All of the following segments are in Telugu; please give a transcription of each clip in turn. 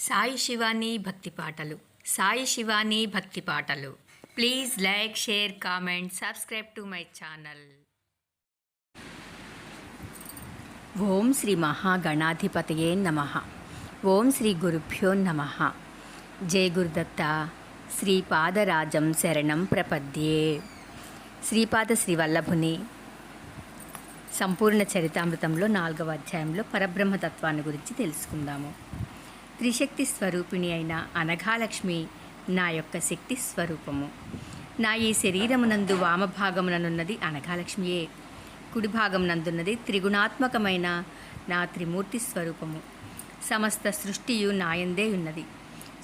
సాయి శివాని భక్తి పాటలు. సాయి శివాని భక్తి పాటలు. Please like share comment subscribe to my channel. ఓం శ్రీ మహాగణాధిపతయే నమ. ఓం శ్రీ గురుభ్యో నమ. జయ గురుదత్త. శ్రీపాదరాజం శరణం ప్రపద్యే. శ్రీపాద శ్రీవల్లభుని సంపూర్ణ చరితామృతంలో నాలుగవ అధ్యాయంలో పరబ్రహ్మతత్వాన్ని గురించి తెలుసుకుందాము. త్రిశక్తి స్వరూపిణి అయిన అనఘాలక్ష్మి నా యొక్క శక్తి స్వరూపము. నా ఈ శరీరమునందు వామభాగముననున్నది అనఘాలక్ష్మియే. కుడి భాగమునందున్నది త్రిగుణాత్మకమైన నా త్రిమూర్తి స్వరూపము. సమస్త సృష్టియు నాయందే ఉన్నది.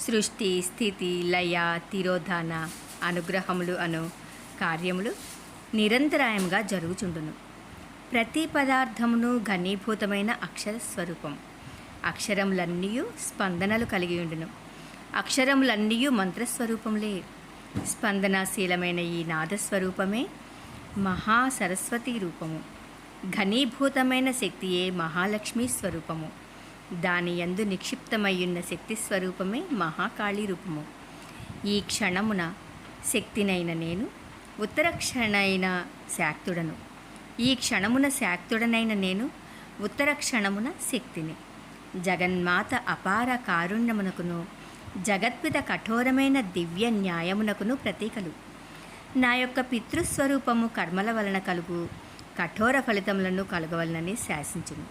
సృష్టి స్థితి లయ తిరోధాన అనుగ్రహములు అను కార్యములు నిరంతరాయంగా జరుగుచుండును. ప్రతి పదార్థమును ఘనీభూతమైన అక్షర స్వరూపం. అక్షరములన్నీ స్పందనలు కలిగి ఉండును. అక్షరములన్నీ మంత్రస్వరూపములే. స్పందనాశీలమైన ఈ నాదస్వరూపమే మహాసరస్వతి రూపము. ఘనీభూతమైన శక్తియే మహాలక్ష్మి స్వరూపము. దాని యందు నిక్షిప్తమయ్యున్న శక్తి స్వరూపమే మహాకాళీ రూపము. ఈ క్షణమున శక్తినైన నేను ఉత్తర క్షణైన శాక్తుడను. ఈ క్షణమున శాక్తుడనైన నేను ఉత్తర క్షణమున శక్తిని. జగన్మాత అపార కారుణ్యమునకును జగత్పిత కఠోరమైన దివ్య న్యాయమునకును ప్రతీకలు. నా యొక్క పితృస్వరూపము కర్మల వలన కలుగు కఠోర ఫలితములను కలగవలనని శాసించును.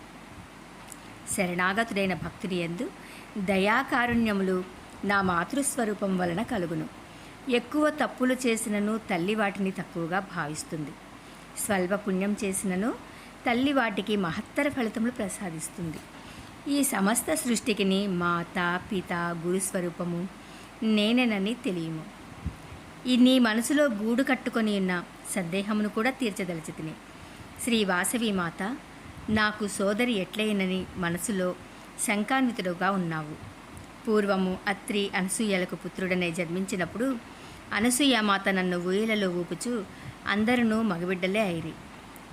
శరణాగతుడైన భక్తుని ఎందు దయాకారుణ్యములు నా మాతృస్వరూపం వలన కలుగును. ఎక్కువ తప్పులు చేసినను తల్లి వాటిని తక్కువగా భావిస్తుంది. స్వల్ప పుణ్యం చేసినను తల్లి వాటికి మహత్తర ఫలితములు ప్రసాదిస్తుంది. ఈ సమస్త సృష్టికిని మాత పిత గురుస్వరూపము నేనేనని తెలియము. ఈ నీ మనసులో గూడు కట్టుకొని ఉన్న సందేహమును కూడా తీర్చదలిచితిని. శ్రీ వాసవి మాత నాకు సోదరి ఎట్లయినని మనసులో శంకాన్వితుడుగా ఉన్నావు. పూర్వము అత్రి అనసూయలకు పుత్రుడనే జన్మించినప్పుడు అనసూయమాత నన్ను ఊయలలో ఊపుచు అందరూ మగబిడ్డలే అయిరి.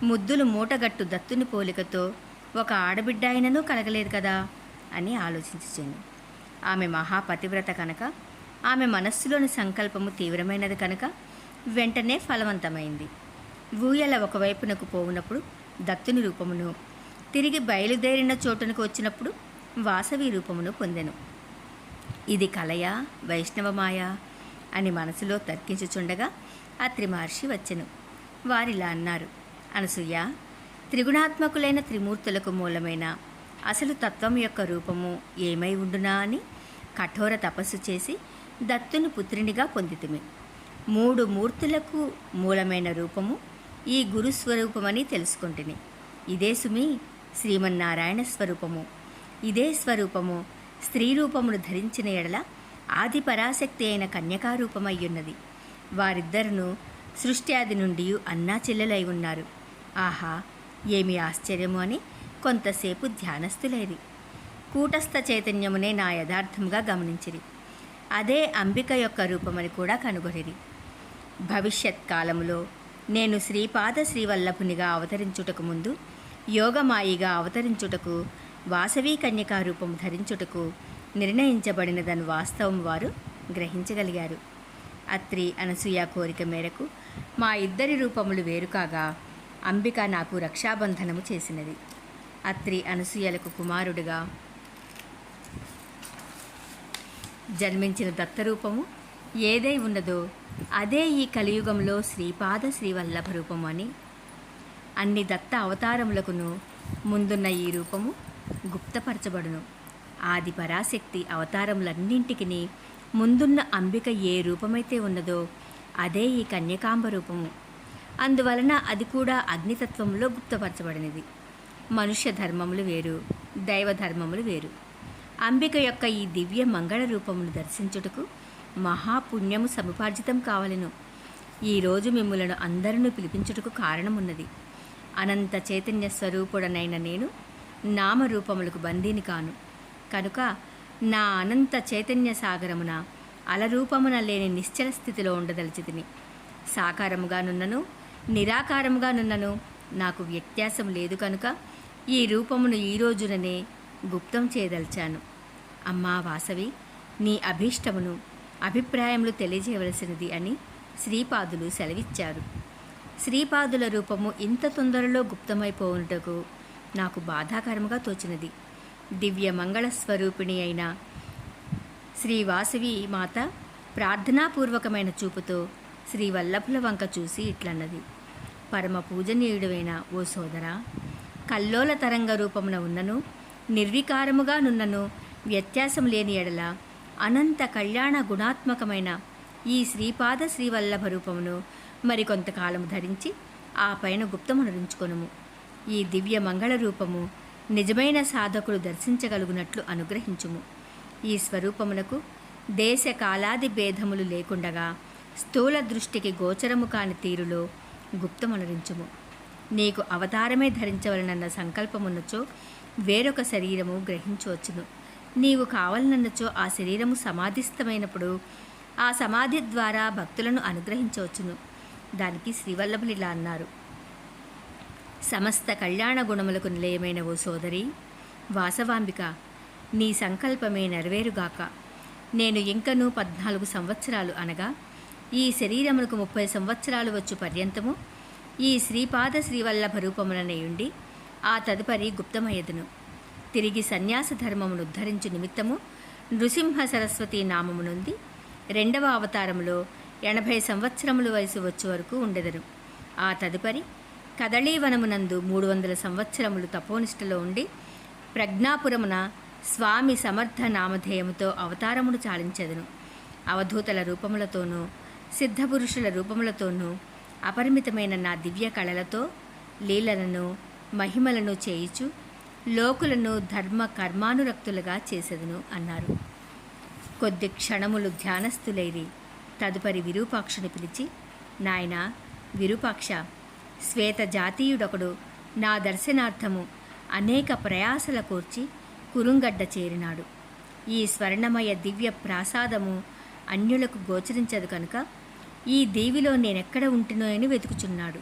ముద్దులు మూటగట్టు దత్తుని పోలికతో ఒక ఆడబిడ్డ అయినను కలగలేదు కదా అని ఆలోచించాను ఆమె మహాపతివ్రత కనుక ఆమె మనస్సులోని సంకల్పము తీవ్రమైనది కనుక వెంటనే ఫలవంతమైంది. ఊయల ఒకవైపునకు పోవునప్పుడు దత్తుని రూపమును తిరిగి బయలుదేరిన చోటునకు వచ్చినప్పుడు వాసవి రూపమును పొందెను. ఇది కలయా వైష్ణవమాయా అని మనసులో తర్కించుచుండగా అత్రి మహర్షి వచ్చెను. వారిలా అన్నారు అనసూయ త్రిగుణాత్మకులైన త్రిమూర్తులకు మూలమైన అసలు తత్వం యొక్క రూపము ఏమై ఉండునా అని కఠోర తపస్సు చేసి దత్తుని పుత్రినిగా పొందితిమి. మూడు మూర్తులకు మూలమైన రూపము ఈ గురుస్వరూపమని తెలుసుకుంటుని. ఇదే సుమి శ్రీమన్నారాయణ స్వరూపము. ఇదే స్వరూపము స్త్రీ రూపమును ధరించిన ఎడల ఆది పరాశక్తి అయిన కన్యకారూపమయ్యున్నది వారిద్దరును సృష్టి ఆది నుండి అన్నా చెల్లెలై ఉన్నారు. ఆహా ఏమి ఆశ్చర్యము అని కొంతసేపు ధ్యానస్థులేరి. కూటస్థ చైతన్యమునే నా యథార్థముగా గమనించిరి. అదే అంబిక యొక్క రూపమని కూడా కనుగొనిరి. భవిష్యత్ కాలములో నేను శ్రీపాద శ్రీవల్లభునిగా అవతరించుటకు ముందు యోగమాయిగా అవతరించుటకు వాసవీ కన్యకా రూపం ధరించుటకు నిర్ణయించబడినదని వాస్తవం వారు గ్రహించగలిగారు. అత్రి అనసూయ కోరిక మేరకు మా ఇద్దరి రూపములు వేరు కాగా అంబిక నాకు రక్షాబంధనము చేసినది. అత్రి అనసూయలకు కుమారుడిగా జన్మించిన దత్తరూపము ఏదై ఉన్నదో అదే ఈ కలియుగంలో శ్రీపాద శ్రీవల్లభ రూపము అని. అన్ని దత్త అవతారములకును ముందున్న ఈ రూపము గుప్తపరచబడును. ఆది పరాశక్తి అవతారములన్నింటికి ముందున్న అంబిక ఏ రూపమైతే ఉన్నదో అదే ఈ కన్యకాంబ రూపము. అందువలన అది కూడా అగ్నితత్వంలో గుప్తపరచబడినది. మనుష్య ధర్మములు వేరు దైవ ధర్మములు వేరు. అంబిక యొక్క ఈ దివ్య మంగళ రూపమును దర్శించుటకు మహాపుణ్యము సముపార్జితం కావలెను. ఈరోజు మిమ్ములను అందరినూ పిలిపించుటకు కారణమున్నది. అనంత చైతన్య స్వరూపుడనైన నేను నామరూపములకు బందీని కాను. కనుక నా అనంత చైతన్య సాగరమున అలరూపమున లేని నిశ్చల స్థితిలో ఉండదలిచితిని. సాకారముగానున్నను నిరాకారముగా నున్నను. నాకు వ్యత్యాసం లేదు కనుక ఈ రూపమును ఈ రోజుననే గుప్తం చేయదలిచాను. అమ్మా వాసవి నీ అభీష్టమును అభిప్రాయములు తెలియజేయవలసినది అని శ్రీపాదులు సెలవిచ్చారు. శ్రీపాదుల రూపము ఇంత తొందరలో గుప్తమైపోవుటకు నాకు బాధాకరముగా తోచినది. దివ్య మంగళ స్వరూపిణి అయిన శ్రీవాసవి మాత ప్రార్థనాపూర్వకమైన చూపుతో శ్రీవల్లభుల వంక చూసి ఇట్లన్నది. పరమ పూజనీయుడైన ఓ సోదర కల్లోల తరంగ రూపమున ఉన్నను నిర్వికారముగా నున్నను వ్యత్యాసం లేని ఎడల అనంత కళ్యాణ గుణాత్మకమైన ఈ శ్రీపాద శ్రీవల్లభ రూపమును మరికొంతకాలము ధరించి ఆ పైన గుప్తమునరించుకొనుము. ఈ దివ్య మంగళ రూపము నిజమైన సాధకుడు దర్శించగలుగునట్లు అనుగ్రహించుము. ఈ స్వరూపమునకు దేశ కాలాది భేదములు లేకుండగా స్థూల దృష్టికి గోచరము కాని తీరులో గుప్తమనరించుము. నీకు అవతారమే ధరించవలనన్న సంకల్పమున్నచో వేరొక శరీరము గ్రహించవచ్చును. నీవు కావాలనన్నచో ఆ శరీరము సమాధిస్థమైనప్పుడు ఆ సమాధి ద్వారా భక్తులను అనుగ్రహించవచ్చును. దానికి శ్రీవల్లభులు ఇలా అన్నారు. సమస్త కళ్యాణ గుణములకు నిలయమైన ఓ సోదరి వాసవాంబిక నీ సంకల్పమే నెరవేరుగాక. నేను ఇంకనూ పద్నాలుగు సంవత్సరాలు అనగా ఈ శరీరమునకు ముప్పై సంవత్సరాలు వచ్చు పర్యంతము. ఈ శ్రీపాద శ్రీవల్లభ రూపములనేయుండి ఆ తదుపరి గుప్తమయ్యదును. తిరిగి సన్యాస ధర్మమును ఉద్ధరించు నిమిత్తము నృసింహ సరస్వతి నామమునుంది రెండవ అవతారములో ఎనభై సంవత్సరముల వయసు వచ్చే వరకు ఉండెదను ఆ తదుపరి కదళీవనమునందు మూడు వందల సంవత్సరములు తపోనిష్టలో ఉండి ప్రజ్ఞాపురమున స్వామి సమర్థ నామధేయముతో అవతారమును చాలించెదను. అవధూతల రూపములతోనూ సిద్ధపురుషుల రూపములతోనూ అపరిమితమైన నా దివ్య కళలతో లీలలను మహిమలను చేయిచు లోకులను ధర్మ కర్మానురక్తులుగా చేసేదను అన్నారు. కొద్ది క్షణములు ధ్యానస్థులైరి తదుపరి విరూపాక్షుని పిలిచి నాయన విరూపాక్ష శ్వేత జాతీయుడొకడు నా దర్శనార్థము అనేక ప్రయాసల కూర్చి కురుంగడ్డ చేరినాడు. ఈ స్వర్ణమయ దివ్య ప్రాసాదము అన్యులకు గోచరించదు కనుక ఈ దేవిలో నేనెక్కడ ఉంటునో అని వెతుకుచున్నాడు.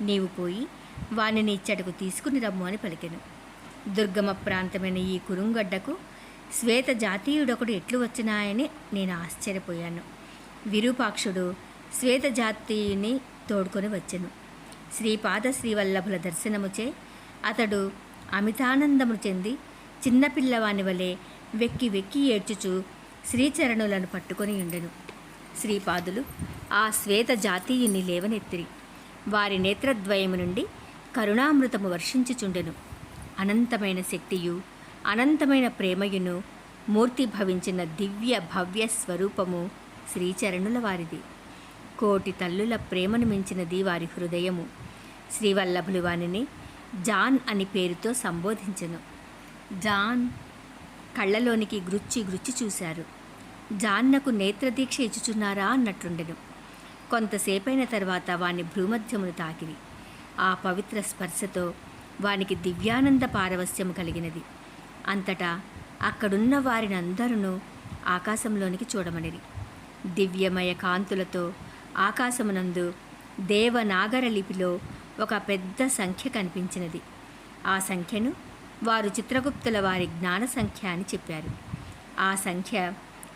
నీవు పోయి వానిని ఇచ్చటకు తీసుకుని రమ్ము అని పలికెను. దుర్గమ ప్రాంతమైన ఈ కురుంగడ్డకు శ్వేత జాతీయుడొకడు ఎట్లు వచ్చినాయని నేను ఆశ్చర్యపోయాను. విరూపాక్షుడు శ్వేత జాతీయుని తోడుకొని వచ్చెను. శ్రీపాద శ్రీవల్లభుల దర్శనముచే అతడు అమితానందము చెంది చిన్నపిల్లవాని వలె వెక్కి వెక్కి ఏడ్చుచు శ్రీచరణులను పట్టుకొని ఉండెను శ్రీపాదులు ఆ శ్వేత జాతీయుని లేవనెత్తిరి. వారి నేత్రద్వయము నుండి కరుణామృతము వర్షించుచుండెను. అనంతమైన శక్తియు అనంతమైన ప్రేమయును మూర్తి భవించిన దివ్య భవ్య స్వరూపము శ్రీచరణుల వారిది. కోటి తల్లుల ప్రేమను మించినది వారి హృదయము శ్రీవల్లభులు వానిని జాన్ అని పేరుతో సంబోధించెను. జాన్ కళ్ళలోనికి గ్రుచ్చి గ్రుచ్చి చూశారు. జాన్నకు నేత్రదీక్ష ఇచ్చుచున్నారా అన్నట్లుండెను కొంతసేపైన తర్వాత వాని భ్రూమధ్యమును తాకిరి. ఆ పవిత్ర స్పర్శతో వానికి దివ్యానంద పారవస్యము కలిగినది. అంతటా అక్కడున్న వారినందరూ ఆకాశంలోనికి చూడమనిరి. దివ్యమయ కాంతులతో ఆకాశమునందు దేవనాగర లిపిలో ఒక పెద్ద సంఖ్య కనిపించినది. ఆ సంఖ్యను వారు చిత్రగుప్తుల వారి జ్ఞాన సంఖ్య అని చెప్పారు. ఆ సంఖ్య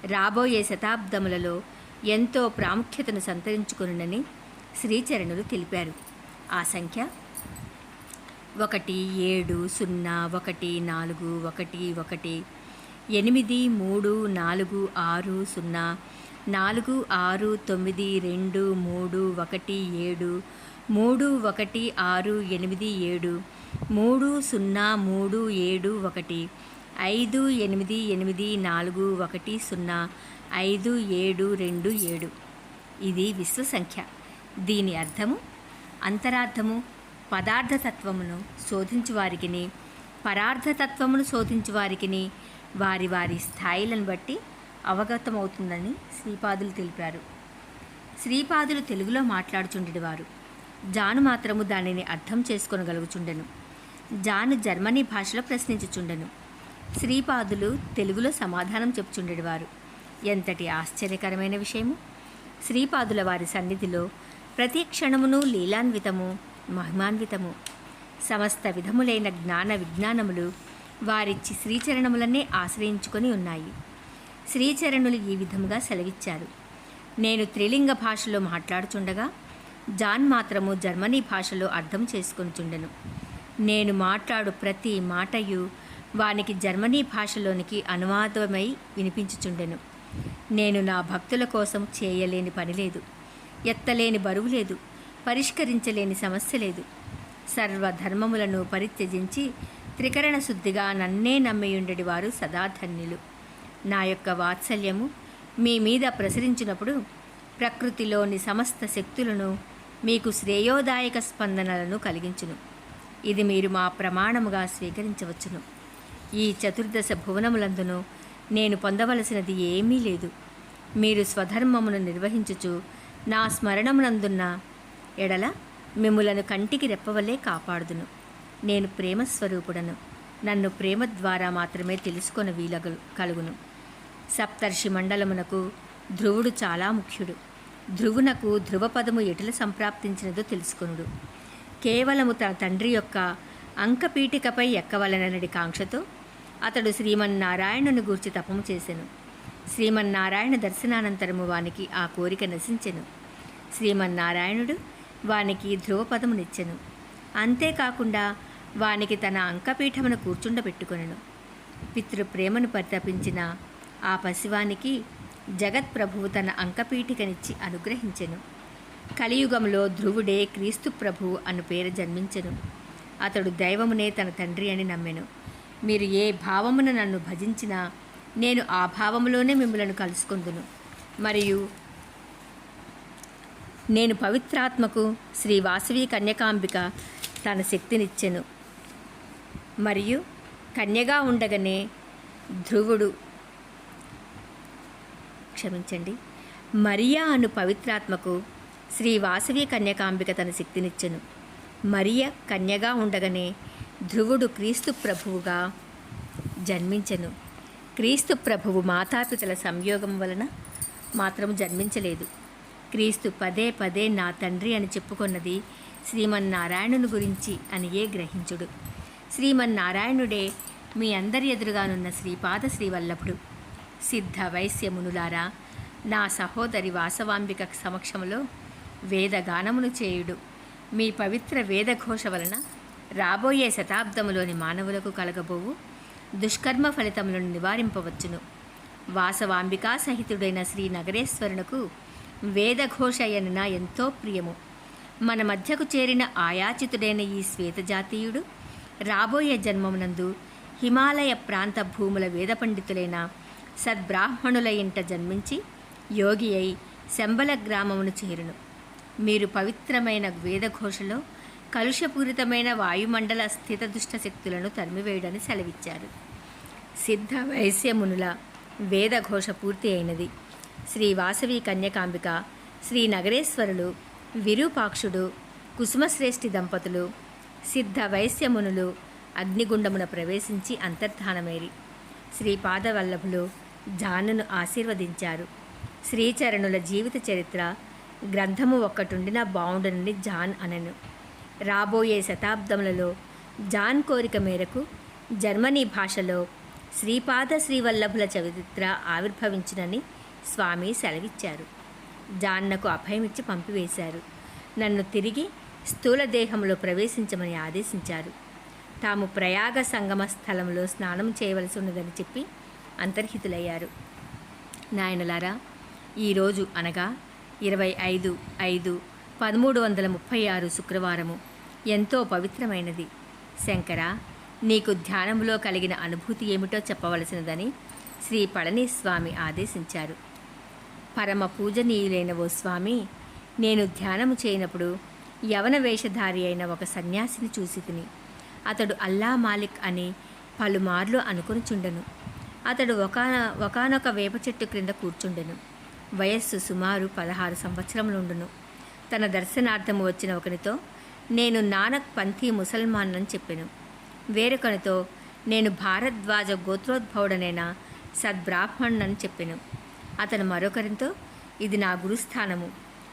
రాబోయే శతాబ్దములలో ఎంతో ప్రాముఖ్యతను సంతరించుకునునని శ్రీచరణులు తెలిపారు. ఆ సంఖ్య ఒకటి ఏడు సున్నా ఒకటి నాలుగు ఒకటి ఒకటి ఎనిమిది మూడు నాలుగు ఆరు సున్నా నాలుగు ఆరు తొమ్మిది రెండు మూడు ఒకటి ఏడు మూడు ఒకటి ఆరు ఎనిమిది ఏడు మూడు సున్నా మూడు ఏడు ఒకటి ఐదు ఎనిమిది ఎనిమిది నాలుగు ఒకటి సున్నా ఐదు ఏడు రెండు ఏడు. ఇది విశ్వ సంఖ్య దీని అర్థము అంతరార్థము పదార్థతత్వమును శోధించువారికిని పరార్థతత్వమును శోధించు వారికిని వారి వారి స్థాయిలను బట్టి అవగతమవుతుందని శ్రీపాదులు తెలిపారు. శ్రీపాదులు తెలుగులో మాట్లాడుచుండేవారు. జాను మాత్రము దానిని అర్థం చేసుకొనగలుగుచుండెను. జాను జర్మనీ భాషలో ప్రశ్నించుచుండెను. శ్రీపాదులు తెలుగులో సమాధానం చెప్పుచుండేవారు. ఎంతటి ఆశ్చర్యకరమైన విషయము? శ్రీపాదుల వారి సన్నిధిలో ప్రతి క్షణమును లీలాన్వితము మహిమాన్వితము. సమస్త విధములైన జ్ఞాన విజ్ఞానములు వారిచ్చి శ్రీచరణములనే ఆశ్రయించుకొని ఉన్నాయి. శ్రీచరణులు ఈ విధముగా సెలవిచ్చారు. నేను త్రిలింగ భాషలో మాట్లాడుచుండగా జాన్ మాత్రము జర్మనీ భాషలో అర్థం చేసుకొనిచుండెను. నేను మాట్లాడు ప్రతి మాటయు వానికి జర్మనీ భాషలోనికి అనువాదమై వినిపించుచుండెను. నేను నా భక్తుల కోసం చేయలేని పని లేదు. ఎత్తలేని బరువు లేదు. పరిష్కరించలేని సమస్య లేదు. సర్వధర్మములను పరిత్యజించి త్రికరణ శుద్ధిగా నన్నే నమ్మియుండడి వారు సదాధన్యులు నా యొక్క వాత్సల్యము మీ మీద ప్రసరించినప్పుడు ప్రకృతిలోని సమస్త శక్తులను మీకు శ్రేయోదాయక స్పందనలను కలిగించును. ఇది మీరు మా ప్రమాణముగా స్వీకరించవచ్చును. ఈ చతుర్దశ భువనములందును నేను పొందవలసినది ఏమీ లేదు. మీరు స్వధర్మమును నిర్వహించుచు నా స్మరణమునందున్న ఎడల మిమ్ములను కంటికి రెప్పవలే కాపాడుదును. నేను ప్రేమ స్వరూపుడను నన్ను ప్రేమ ద్వారా మాత్రమే తెలుసుకొని వీలగ కలుగును. సప్తర్షి మండలమునకు ధ్రువుడు చాలా ముఖ్యుడు. ధ్రువునకు ధ్రువపదము ఎటుల సంప్రాప్తించినదో తెలుసుకొనుడు. కేవలము తన తండ్రి యొక్క అంకపీఠికపై ఎక్కవలననడి కాంక్షతో అతడు శ్రీమన్నారాయణుని గూర్చి తపము చేసెను. శ్రీమన్నారాయణ దర్శనానంతరము వానికి ఆ కోరిక నశించెను. శ్రీమన్నారాయణుడు వానికి ధ్రువపదమునిచ్చెను. అంతేకాకుండా వానికి తన అంకపీఠమును కూర్చుండబెట్టుకొనెను. పితృప్రేమను పరితపించిన ఆ పసివానికి జగత్ప్రభువు తన అంకపీఠికనిచ్చి అనుగ్రహించెను. కలియుగంలో ధ్రువుడే క్రీస్తు ప్రభువు అను పేరు జన్మించెను. అతడు దైవమునే తన తండ్రి అని నమ్మెను. మీరు ఏ భావమున నన్ను భజించినా నేను ఆ భావములోనే మిమ్మలను కలుసుకుందును. మరియు నేను పవిత్రాత్మకు శ్రీ వాసవి కన్యకాంబిక తన శక్తినిచ్చెను. మరియు కన్యగా ఉండగానే ధ్రువుడు క్షమించండి మరియా అను పవిత్రాత్మకు శ్రీ వాసవి కన్యకాంబిక తన శక్తినిచ్చెను. మరియ కన్యగా ఉండగానే ధ్రువుడు క్రీస్తు ప్రభువుగా జన్మించెను. క్రీస్తు ప్రభువు మాతాపితల సంయోగం వలన మాత్రం జన్మించలేదు. క్రీస్తు పదే పదే నా తండ్రి అని చెప్పుకున్నది శ్రీమన్నారాయణుని గురించి అనియే గ్రహించుడు. శ్రీమన్నారాయణుడే మీ అందరి ఎదురుగానున్న శ్రీపాద శ్రీవల్లభుడు. సిద్ధ వైశ్యమునులారా నా సహోదరి వాసవాంబిక సమక్షంలో వేదగానమును చేయుడు. మీ పవిత్ర వేదఘోష వలన రాబోయే శతాబ్దములోని మానవులకు కలగబోవు దుష్కర్మ ఫలితములను నివారింపవచ్చును. వాసవాంబికా సహితుడైన శ్రీ నగరేశ్వరునకు వేదఘోషయన ఎంతో ప్రియము. మన మధ్యకు చేరిన ఆయాచితుడైన ఈ శ్వేతజాతీయుడు రాబోయే జన్మమునందు హిమాలయ ప్రాంత భూముల వేద పండితులైన సద్బ్రాహ్మణుల ఇంట జన్మించి యోగి అయి శంబల గ్రామమును చేరును. మీరు పవిత్రమైన వేదఘోషలో కలుషపూరితమైన వాయుమండల స్థితదుష్ట శక్తులను తరిమివేయడని సెలవిచ్చారు. సిద్ధ వైశ్యమునుల వేదఘోష పూర్తి అయినది. శ్రీ వాసవి కన్యకాంబిక శ్రీ నగరేశ్వరులు విరూపాక్షుడు కుసుమశ్రేష్ఠి దంపతులు సిద్ధ వైశ్యమునులు అగ్నిగుండమున ప్రవేశించి అంతర్ధానమేరి. శ్రీపాదవల్లభులు జానును ఆశీర్వదించారు. శ్రీచరణుల జీవిత చరిత్ర గ్రంథము ఒక్కటుండినా బావుండునని జాన్ అనను. రాబోయే శతాబ్దములలో జాన్ కోరిక మేరకు జర్మనీ భాషలో శ్రీపాద శ్రీవల్లభుల చరిత్ర ఆవిర్భవించునని స్వామి సెలవిచ్చారు. జాన్నకు అభయమిచ్చి పంపివేశారు. నన్ను తిరిగి స్థూల దేహంలో ప్రవేశించమని ఆదేశించారు. తాము ప్రయాగ సంగమ స్థలంలో స్నానం చేయవలసి ఉన్నదని చెప్పి అంతర్హితులయ్యారు. నాయనలారా ఈరోజు అనగా ఇరవై ఐదు ఐదు పదమూడు వందల ముప్పై ఆరు శుక్రవారము. ఎంతో పవిత్రమైనది. శంకర నీకు ధ్యానంలో కలిగిన అనుభూతి ఏమిటో చెప్పవలసినదని శ్రీ పళనిస్వామి ఆదేశించారు. పరమ పూజనీయులైన ఓ స్వామి నేను ధ్యానము చేయనప్పుడు యవన వేషధారి అయిన ఒక సన్యాసిని చూసి తిని అతడు అల్లా మాలిక్ అని పలుమార్లు అనుకొనిచుండెను. అతడు ఒకన ఒకనొక వేప చెట్టు క్రింద కూర్చుండెను. వయస్సు సుమారు పదహారు సంవత్సరములుండును. తన దర్శనార్థము వచ్చిన ఒకనితో నేను నానక్ పంథీ ముసల్మాన్ అని చెప్పాను. వేరొకనితో నేను భారద్వాజ గోత్రోద్భవుడనైన సద్బ్రాహ్మణునని చెప్పాను. అతను మరొకరితో ఇది నా గురుస్థానము.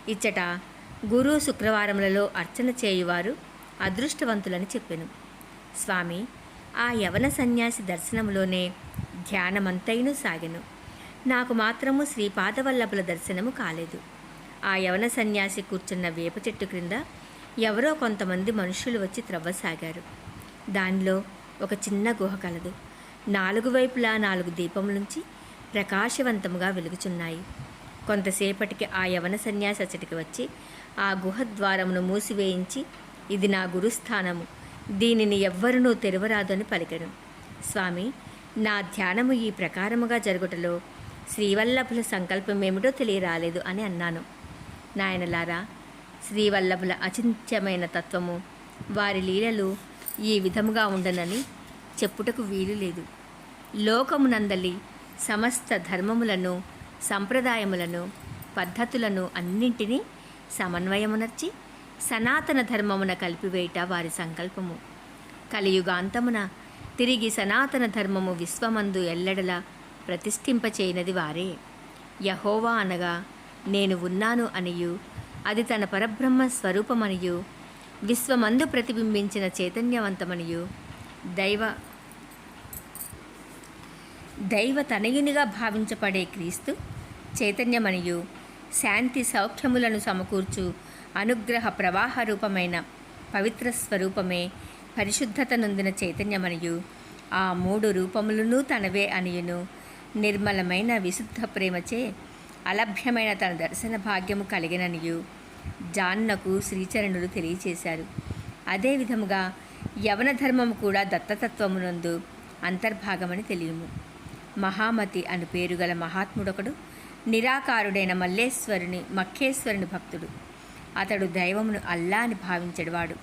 ఇచ్చట గురు శుక్రవారములలో అర్చన చేయువారు అదృష్టవంతులని చెప్పాను. స్వామి ఆ యవన సన్యాసి దర్శనములోనే ధ్యానమంతైనూ సాగెను. నాకు మాత్రము శ్రీపాదవల్లభుల దర్శనము కాలేదు. ఆ యవన సన్యాసి కూర్చున్న వేప చెట్టు క్రింద ఎవరో కొంతమంది మనుషులు వచ్చి త్రవ్వసాగారు. దానిలో ఒక చిన్న గుహ కలదు. నాలుగు వైపులా నాలుగు దీపములుంచి ప్రకాశవంతముగా వెలుగుచున్నాయి. కొంతసేపటికి ఆ యవన సన్యాసి అచ్చటికి వచ్చి ఆ గుహ ద్వారమును మూసివేయించి ఇది నా గురుస్థానము. దీనిని ఎవ్వరునూ అని పలికెను. స్వామి నా ధ్యానము ఈ ప్రకారముగా జరుగుటలో శ్రీవల్లభుల సంకల్పమేమిటో తెలియరాలేదు అని అన్నాను. నాయనలారా శ్రీవల్లభుల అచింత్యమైన తత్వము. వారి లీలలు ఈ విధముగా ఉండనని చెప్పుటకు వీలు లేదు. లోకమునందలి సమస్త ధర్మములను సంప్రదాయములను పద్ధతులను అన్నింటినీ సమన్వయమునర్చి సనాతన ధర్మమున కలిపివేయట వారి సంకల్పము. కలియుగాంతమున తిరిగి సనాతన ధర్మము విశ్వమందు ఎల్లడలా ప్రతిష్ఠింపచేయనది వారే. యహోవా అనగా నేను ఉన్నాను అనియు అది తన పరబ్రహ్మ స్వరూపమనియు విశ్వమందు ప్రతిబింబించిన చైతన్యవంతమనియు. దైవ దైవ తనయునిగా భావించబడే క్రీస్తు చైతన్యమనియు శాంతి సౌఖ్యములను సమకూర్చు అనుగ్రహ ప్రవాహ రూపమైన పవిత్ర స్వరూపమే పరిశుద్ధత నొందిన చైతన్యమనియు. ఆ మూడు రూపములను తనవే అనియును. నిర్మలమైన విశుద్ధ ప్రేమచే అలభ్యమైన తన దర్శన భాగ్యము కలిగిననియు జాన్నకు శ్రీచరణులు తెలియచేశారు. అదే విధముగా యవన ధర్మము కూడా దత్తతత్వమునందు అంతర్భాగమని తెలియము. మహామతి అను పేరు గల మహాత్ముడొకడు నిరాకారుడైన మల్లేశ్వరుని మక్కేశ్వరుని భక్తుడు. అతడు దైవమును అల్లా అని భావించడువాడు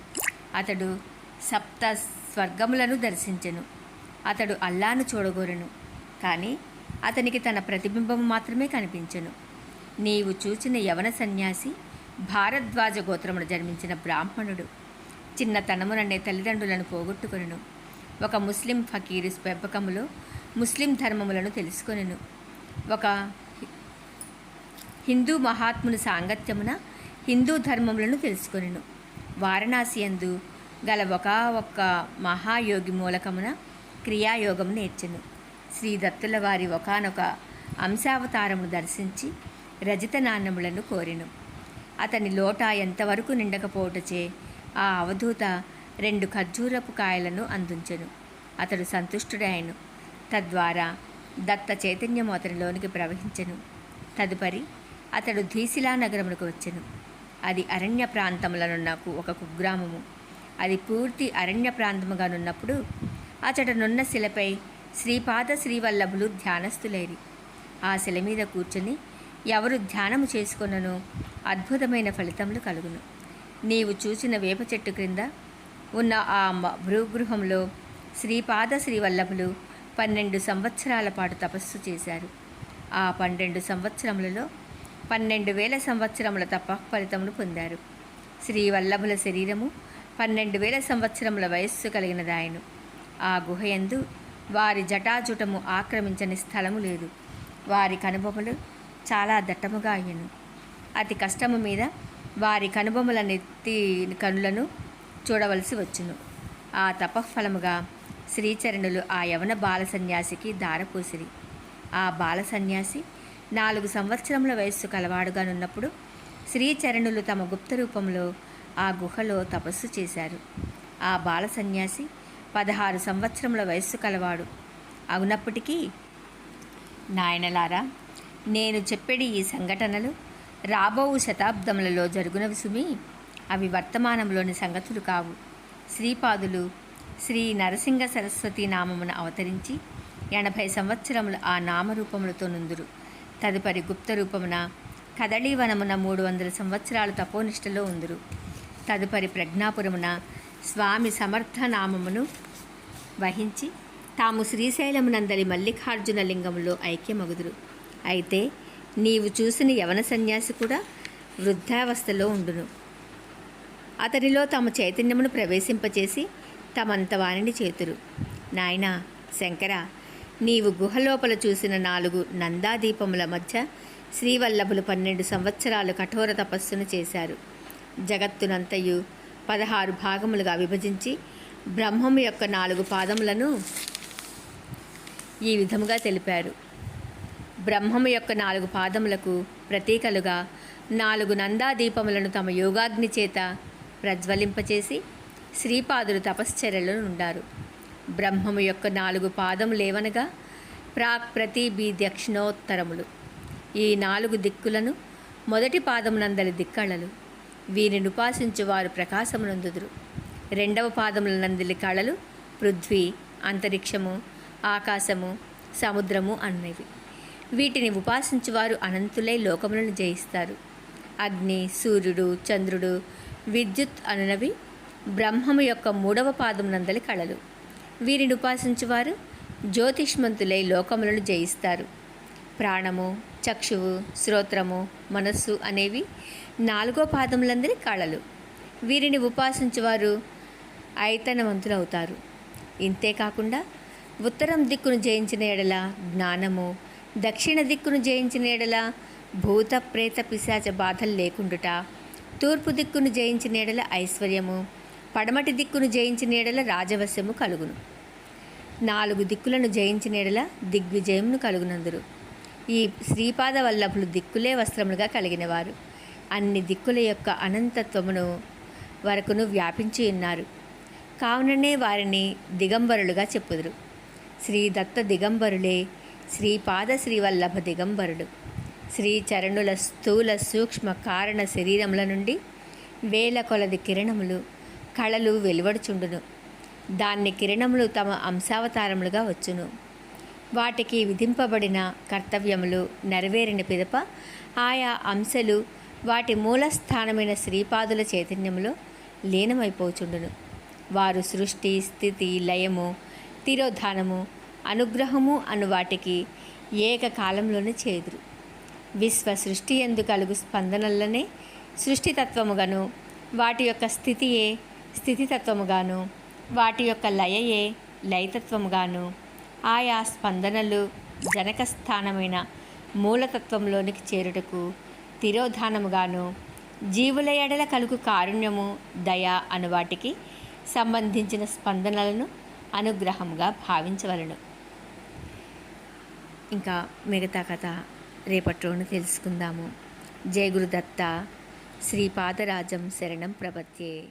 అతడు సప్త స్వర్గములను దర్శించెను. అతడు అల్లాను చూడగోరెను. కానీ అతనికి తన ప్రతిబింబం మాత్రమే కనిపించెను. నీవు చూచిన యవన సన్యాసి భారద్వాజ గోత్రమును జన్మించిన బ్రాహ్మణుడు. చిన్నతనముననే తల్లిదండ్రులను పోగొట్టుకొనెను. ఒక ముస్లిం ఫకీరు పెంపకములో ముస్లిం ధర్మములను తెలుసుకొనెను. ఒక హిందూ మహాత్ముని సాంగత్యమున హిందూ ధర్మములను తెలుసుకొనెను. వారణాసి యందు గల ఒక ఒక్క మహాయోగి మూలకమున క్రియాయోగం నేర్చెను. శ్రీ దత్తుల వారి ఒకనొక అంశావతారమును దర్శించి రజిత నాణ్యములను కోరెను. అతని లోట ఎంతవరకు నిండకపోవటచే ఆ అవధూత రెండు ఖర్జూరపు కాయలను అందించెను. అతడు సంతుష్టుడాయను తద్వారా దత్త చైతన్యము అతనిలోనికి ప్రవహించెను. తదుపరి అతడు ధీశిలా నగరమునకు వచ్చెను. అది అరణ్య ప్రాంతములనున్నకు ఒక కుగ్రామము. అది పూర్తి అరణ్య ప్రాంతముగానున్నప్పుడు అతడనున్న శిలపై శ్రీపాద శ్రీవల్లభులు ధ్యానస్థులేరి. ఆ శిల మీద కూర్చుని ఎవరు ధ్యానము చేసుకొనను అద్భుతమైన ఫలితములు కలుగును. నీవు చూసిన వేప చెట్టు క్రింద ఉన్న ఆ మ- శ్రీపాద శ్రీవల్లభులు పన్నెండు సంవత్సరాల పాటు తపస్సు చేశారు. ఆ పన్నెండు సంవత్సరములలో పన్నెండు వేల సంవత్సరముల తప ఫలితములు పొందారు. శ్రీవల్లభుల శరీరము పన్నెండు వేల సంవత్సరముల వయస్సు కలిగినదాయను. ఆ గుహయందు వారి జటాజుటము ఆక్రమించని స్థలము లేదు. వారి కనుబొమలు చాలా దట్టముగా అయ్యను. అతి కష్టము మీద వారి కనుబొమల నెత్తి కనులను చూడవలసి వచ్చును. ఆ తపఫలముగా శ్రీచరణులు ఆ యవన బాల సన్యాసికి దారపోసిరి. ఆ బాల సన్యాసి నాలుగు సంవత్సరముల వయస్సు కలవాడుగానున్నప్పుడు శ్రీచరణులు తమ గుప్త రూపంలో ఆ గుహలో తపస్సు చేశారు. ఆ బాల సన్యాసి పదహారు సంవత్సరముల వయస్సు కలవాడు. అవునప్పటికీ నాయనలారా నేను చెప్పేడి ఈ సంఘటనలు రాబో శతాబ్దములలో జరుగునవి సుమి అవి వర్తమానంలోని సంగతులు కావు. శ్రీపాదులు శ్రీ నరసింహ సరస్వతి నామమున అవతరించి ఎనభై సంవత్సరములు ఆ నామరూపములతో నుందురు. తదుపరి గుప్త రూపమున కదళీవనమున మూడు వందల సంవత్సరాలు తపోనిష్టలో ఉందురు. తదుపరి ప్రజ్ఞాపురమున స్వామి సమర్థ నామమును వహించి తాము శ్రీశైలమునందలి మల్లికార్జున లింగంలో ఐక్యమగుదురు. అయితే నీవు చూసిన యవన సన్యాసి కూడా వృద్ధావస్థలో ఉండును. అతనిలో తమ చైతన్యమును ప్రవేశింపచేసి తమంత వాణిని చేతురు. నాయనా శంకర నీవు గుహలోపల చూసిన నాలుగు నందాదీపముల మధ్య శ్రీవల్లభులు పన్నెండు సంవత్సరాలు కఠోర తపస్సును చేశారు. జగత్తునంతయు పదహారు భాగములుగా విభజించి బ్రహ్మము యొక్క నాలుగు పాదములను ఈ విధముగా తెలిపారు. బ్రహ్మము యొక్క నాలుగు పాదములకు ప్రతీకలుగా నాలుగు నందాదీపములను తమ యోగాగ్ని చేత ప్రజ్వలింపచేసి శ్రీపాదులు తపశ్చర్యలో ఉండారు. బ్రహ్మము యొక్క నాలుగు పాదములేవనగా ప్రాక్ ప్రతిబి దక్షిణోత్తరములు ఈ నాలుగు దిక్కులను మొదటి పాదమునందలి దిక్కళలు. వీరిని ఉపాసించువారు ప్రకాశమునందుదురు. రెండవ పాదముల నందలి కళలు పృథ్వీ అంతరిక్షము ఆకాశము సముద్రము అన్నవి. వీటిని ఉపాసించువారు అనంతులై లోకములను జయిస్తారు. అగ్ని సూర్యుడు చంద్రుడు విద్యుత్ అనునవి బ్రహ్మము యొక్క మూడవ పాదమునందలి నందలి కళలు. వీరిని ఉపాసించువారు జ్యోతిష్మంతులై లోకములను జయిస్తారు. ప్రాణము చక్షువు శ్రోత్రము మనస్సు అనేవి నాలుగో పాదములందరి కళలు వీరిని ఉపాసించేవారు ఐతనవంతులవుతారు. ఇంతేకాకుండా ఉత్తరం దిక్కును జయించిన ఎడల జ్ఞానము దక్షిణ దిక్కును జయించిన ఎడల భూత ప్రేత పిశాచ బాధలు లేకుండుట తూర్పు దిక్కును జయించిన ఎడల ఐశ్వర్యము పడమటి దిక్కును జయించిన ఎడల రాజవశ్యము కలుగును. నాలుగు దిక్కులను జయించిన ఎడల దిగ్విజయమును కలుగునందురు. ఈ శ్రీపాద వల్లభులు దిక్కులే వస్త్రములుగా కలిగినవారు. అన్ని దిక్కుల యొక్క అనంతత్వమును వరకును వ్యాపించి ఉన్నారు. కావుననే వారిని దిగంబరులుగా చెప్పుదురు. శ్రీ దత్త దిగంబరులే శ్రీపాద శ్రీవల్లభ దిగంబరుడు శ్రీ చరణుల స్థూల సూక్ష్మ కారణ శరీరముల నుండి వేల కొలది కిరణములు కళలు వెలువడుచుండును. దాన్ని కిరణములు తమ అంశావతారములుగా వచ్చును. వాటికి విధింపబడిన కర్తవ్యములు నెరవేరిన పిదప ఆయా అంశలు వాటి మూలస్థానమైన శ్రీపాదుల చైతన్యములో లీనమైపోచుండును. వారు సృష్టి స్థితి లయము తిరోధానము అనుగ్రహము అను వాటికి ఏకకాలంలోనే చేదురు. విశ్వ సృష్టి ఎందు కలుగు స్పందనలనే సృష్టితత్వముగాను వాటి యొక్క స్థితియే స్థితితత్వముగాను వాటి యొక్క లయయే లయతత్వముగాను ఆయా స్పందనలు జనక స్థానమైన మూలతత్వంలోనికి చేరుటకు తిరోధానముగాను జీవుల ఎడల కలుగు కారుణ్యము దయ అను వాటికి సంబంధించిన స్పందనలను అనుగ్రహముగా భావించవలను. ఇంకా మిగతా కథ రేపట్లోను తెలుసుకుందాము. జయ గురుదత్త శ్రీపాదరాజం శరణం ప్రపత్యే